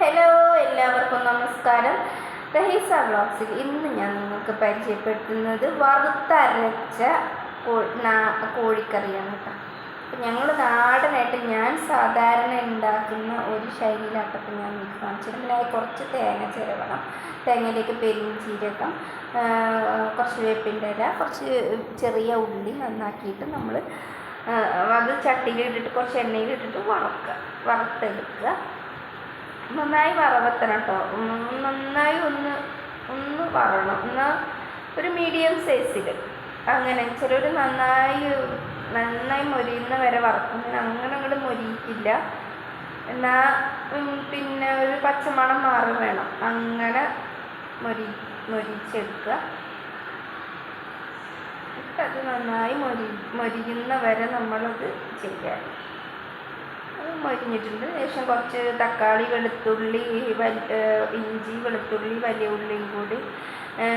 Hello എല്ലാവർക്കും നമസ്കാരം. റഹീസ വ്ളോഗ്സിൽ ഇന്ന് ഞാൻ നിങ്ങൾക്ക് പരിചയപ്പെടുത്തുന്നത് വറുത്തരച്ച കോഴിക്കറിയാണ് കേട്ടോ അപ്പം ഞങ്ങൾ നാടനായിട്ട് ഞാൻ സാധാരണ ഉണ്ടാക്കുന്ന ഒരു ശൈലിയിലാട്ടപ്പം ഞാൻ നിങ്ങൾക്ക് കാണിച്ചിട്ടുണ്ടായി കുറച്ച് തേങ്ങ ചിരവണം. തേങ്ങയിലേക്ക് പെരിഞ്ചീരകം കുറച്ച് വേപ്പിന്റെ ഇല കുറച്ച് ചെറിയ ഉള്ളി നന്നാക്കിയിട്ട് നമ്മൾ അത് ചട്ടിയിലിട്ടിട്ട് കുറച്ച് എണ്ണയിലിട്ടിട്ട് വറക്കുക വറുത്തെടുക്കുക. നന്നായി വറവത്തണം കേട്ടോ നന്നായി ഒന്ന് ഒന്ന് വറണം എന്നാൽ ഒരു മീഡിയം സൈസിൽ അങ്ങനെ ചിലർ നന്നായി നന്നായി മൊരിയുന്ന വരെ വറക്കും. അങ്ങനെ അങ്ങോട്ട് മൊരിയിക്കില്ല. എന്നാൽ പിന്നെ ഒരു പച്ചമണം മാറി വേണം. അങ്ങനെ മൊരി മൊരിച്ചെടുക്കുക. അത് നന്നായി മൊരി മൊരിയുന്ന വരെ നമ്മളത് ചെയ്യുക അത് മൊരിഞ്ഞിട്ടുണ്ട് ശേഷം കുറച്ച് തക്കാളി വെളുത്തുള്ളി ഇഞ്ചി വെളുത്തുള്ളി വലിയ ഉള്ളിയും കൂടി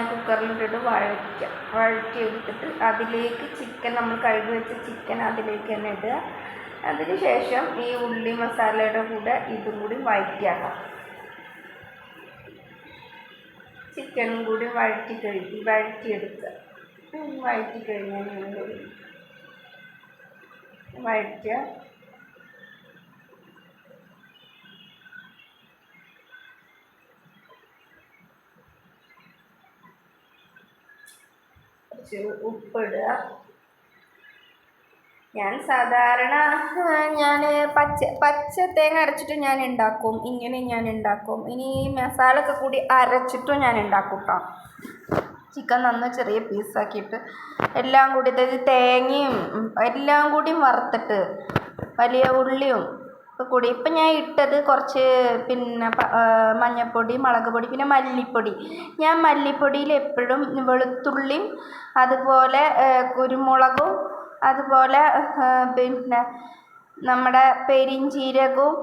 കുക്കറിലിട്ടിട്ട് വഴറ്റുക വഴറ്റി എടുത്തിട്ട് അതിലേക്ക് ചിക്കൻ നമ്മൾ കഴുകി വെച്ച ചിക്കൻ അതിലേക്ക് തന്നെ ഇടുക. അതിന് ശേഷം ഈ ഉള്ളി മസാലയുടെ കൂടെ ഇതും കൂടി വഴറ്റിയാക്കാം. ചിക്കനും കൂടി വഴറ്റി കഴുകി വഴറ്റിയെടുക്കുക. വഴറ്റി കഴിഞ്ഞാൽ വഴറ്റുക. കുറച്ച് ഉപ്പിടുക. ഞാൻ സാധാരണ ഞാൻ പച്ച പച്ച തേങ്ങ അരച്ചിട്ട് ഞാൻ ഉണ്ടാക്കും ഇങ്ങനെ ഞാൻ ഉണ്ടാക്കും ഇനി മസാല ഒക്കെ കൂടി അരച്ചിട്ടും ഞാൻ ഉണ്ടാക്കും കേട്ടോ ചിക്കൻ നന്ന് ചെറിയ പീസാക്കിയിട്ട് എല്ലാം കൂടി അതായത് തേങ്ങയും എല്ലാം കൂടിയും വറുത്തിട്ട് വലിയ ഉള്ളിയും ഒക്കെ കൂടി ഇപ്പം ഞാൻ ഇട്ടത് കുറച്ച് പിന്നെ മഞ്ഞൾപ്പൊടി മുളക് പൊടി പിന്നെ മല്ലിപ്പൊടി. ഞാൻ മല്ലിപ്പൊടിയിൽ എപ്പോഴും വെളുത്തുള്ളിയും അതുപോലെ കുരുമുളകും അതുപോലെ പിന്നെ നമ്മുടെ പെരിഞ്ചീരകവും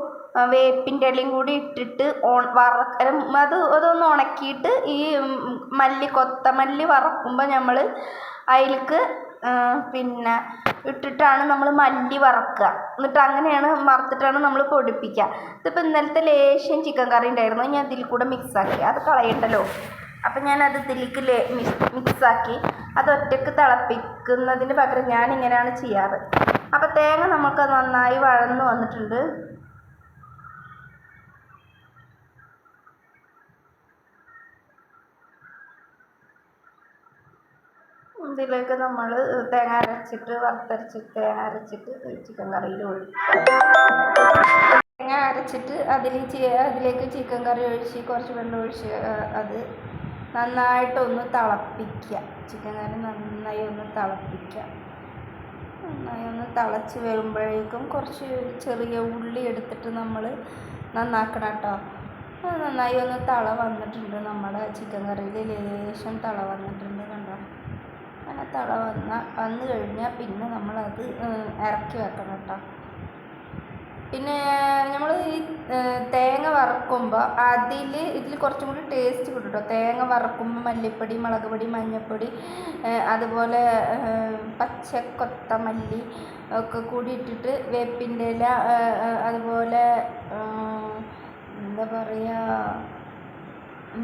വേപ്പിന്റെ ഇലയും കൂടി ഇട്ടിട്ട് ഓൺ വറക്ക അത് അതൊന്ന് ഉണക്കിയിട്ട് ഈ മല്ലി കൊത്തമല്ലി വറക്കുമ്പോൾ നമ്മൾ അതിലേക്ക് പിന്നെ ഇട്ടിട്ടാണ് നമ്മൾ മല്ലി വറക്കുക. എന്നിട്ട് അങ്ങനെയാണ് വറുത്തിട്ടാണ് നമ്മൾ പൊടിപ്പിക്കുക. ഇതിപ്പോൾ ഇന്നലത്തെ ലേശം ചിക്കൻ കറി ഉണ്ടായിരുന്നു. ഞാൻ ഇതിൽ കൂടെ മിക്സാക്കി അത് കളയണ്ടല്ലോ. അപ്പം ഞാനത് ഇതിലേക്ക് ലേ മിക്സാക്കി അത് ഒറ്റയ്ക്ക് തിളപ്പിക്കുന്നതിന് പകരം ഞാൻ ഇങ്ങനെയാണ് ചെയ്യാറ്. അപ്പോൾ തേങ്ങ നമുക്ക് നന്നായി വഴന്ന് വന്നിട്ടുണ്ട്. ഇതിലേക്ക് നമ്മൾ തേങ്ങ അരച്ചിട്ട് വറുത്തരച്ചിട്ട് തേങ്ങ അരച്ചിട്ട് ചിക്കൻ കറിയിൽ ഒഴിക്കും. തേങ്ങ അരച്ചിട്ട് അതിൽ അതിലേക്ക് ചിക്കൻ കറി ഒഴിച്ച് കുറച്ച് വെള്ളം ഒഴിച്ച് അത് നന്നായിട്ടൊന്ന് തിളപ്പിക്കുക. ചിക്കൻ കറി നന്നായി ഒന്ന് തിളപ്പിക്കുക. നന്നായി ഒന്ന് തിളച്ച് വരുമ്പോഴേക്കും കുറച്ച് ചെറിയ ഉള്ളി എടുത്തിട്ട് നമ്മൾ നന്നാക്കണം കേട്ടോ. നന്നായി ഒന്ന് തള വന്നിട്ടുണ്ട്. നമ്മുടെ ചിക്കൻ കറിയിൽ ലേശം തള വന്നിട്ടുണ്ട്. തള വന്ന വന്നു കഴിഞ്ഞാൽ പിന്നെ നമ്മളത് ഇറക്കി വെക്കണം കേട്ടോ പിന്നെ നമ്മൾ ഈ തേങ്ങ വറക്കുമ്പോൾ അതിൽ ഇതിൽ കുറച്ചും കൂടി ടേസ്റ്റ് കിട്ടും കേട്ടോ തേങ്ങ വറക്കുമ്പോൾ മല്ലിപ്പൊടി മുളക് പൊടി മഞ്ഞൾപ്പൊടി അതുപോലെ പച്ചക്കൊത്തമല്ലി പച്ച കൊത്തമല്ലി ഒക്കെ കൂടി ഇട്ടിട്ട് വേപ്പിന്റെ ഇല അതുപോലെ എന്താ പറയുക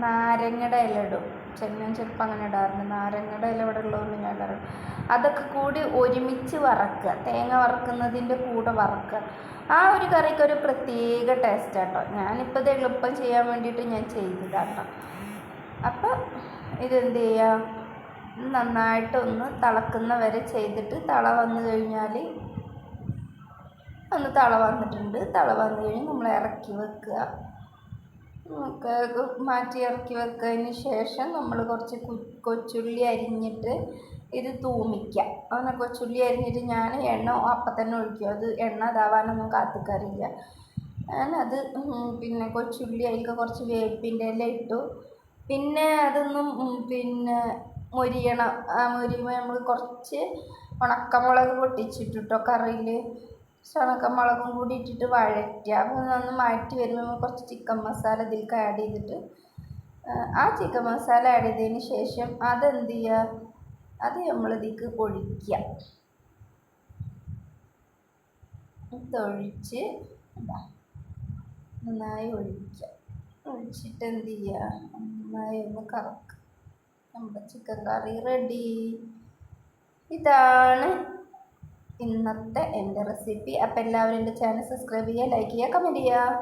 നാരങ്ങയുടെ ഇല ഇടും. ചെ- ഞാൻ ചിലപ്പോൾ അങ്ങനെ ഇടാറുണ്ട്. നാരങ്ങയുടെ ഇല ഇവിടെ ഉള്ളതുകൊണ്ട് ഞാൻ ഇടാറുണ്ട്. അതൊക്കെ കൂടി ഒരുമിച്ച് വറക്കുക. തേങ്ങ വറക്കുന്നതിന്റെ കൂടെ വറക്കുക. ആ ഒരു കറിക്ക് ഒരു പ്രത്യേക ടേസ്റ്റ് കേട്ടോ ഞാനിപ്പോൾ ഇത് എളുപ്പം ചെയ്യാൻ വേണ്ടിയിട്ട് ഞാൻ ചെയ്തതാട്ടോ. അപ്പോൾ ഇതെന്ത് ചെയ്യുക നന്നായിട്ടൊന്ന് തിളക്കുന്ന വരെ ചെയ്തിട്ട് തള വന്നു കഴിഞ്ഞാൽ ഒന്ന് തള വന്നിട്ടുണ്ട്. തള വന്നു കഴിഞ്ഞ് നമ്മൾ ഇറക്കി വെക്കുക. ഒക്കെ മാറ്റി ഇറക്കി വെച്ചതിന് ശേഷം നമ്മൾ കുറച്ച് കൊച്ചുള്ളി അരിഞ്ഞിട്ട് ഇത് തൂമിക്കുക അങ്ങനെ കൊച്ചുള്ളി അരിഞ്ഞിട്ട് ഞാൻ എണ്ണ അപ്പം തന്നെ ഒഴിക്കും. അത് എണ്ണ ഇതാവാനൊന്നും കാത്തിക്കാറില്ല. ഞാനത് പിന്നെ കൊച്ചുള്ളി അതിലേക്ക് കുറച്ച് വേപ്പിന്റെ എല്ലാം ഇട്ടു. പിന്നെ അതൊന്നും പിന്നെ മൊരിയണം ആ മൊരിയുമ്പോൾ നമ്മൾ കുറച്ച് ഉണക്കമുളക് പൊട്ടിച്ചിട്ടിട്ടോ കറിയിൽ ഉണക്കമുളകും കൂടി ഇട്ടിട്ട് വഴറ്റുക. അപ്പോൾ ഒന്ന് മാറ്റി വരുമ്പോൾ കുറച്ച് ചിക്കൻ മസാല ഇതിലേക്ക് ആഡ് ചെയ്തിട്ട് ആ, ആ ചിക്കൻ മസാല ആഡ് ചെയ്തതിന് ശേഷം അതെന്ത് ചെയ്യുക അത് നമ്മൾ ഇതിലേക്ക് ഒഴിക്കുക. ഇതൊഴിച്ച് നന്നായി ഒഴിക്കുക. ഒഴിച്ചിട്ട് എന്ത് ചെയ്യുക നന്നായി ഒന്ന് കറക്കുക. നമ്മുടെ ചിക്കൻ കറി റെഡി ഇതാണ് ഇന്നത്തെ എന്റെ റെസിപ്പി അപ്പോൾ എല്ലാവരും എന്റെ ചാനൽ സബ്സ്ക്രൈബ് ചെയ്യുക ലൈക്ക് ചെയ്യുക കമന്റ് ചെയ്യുക.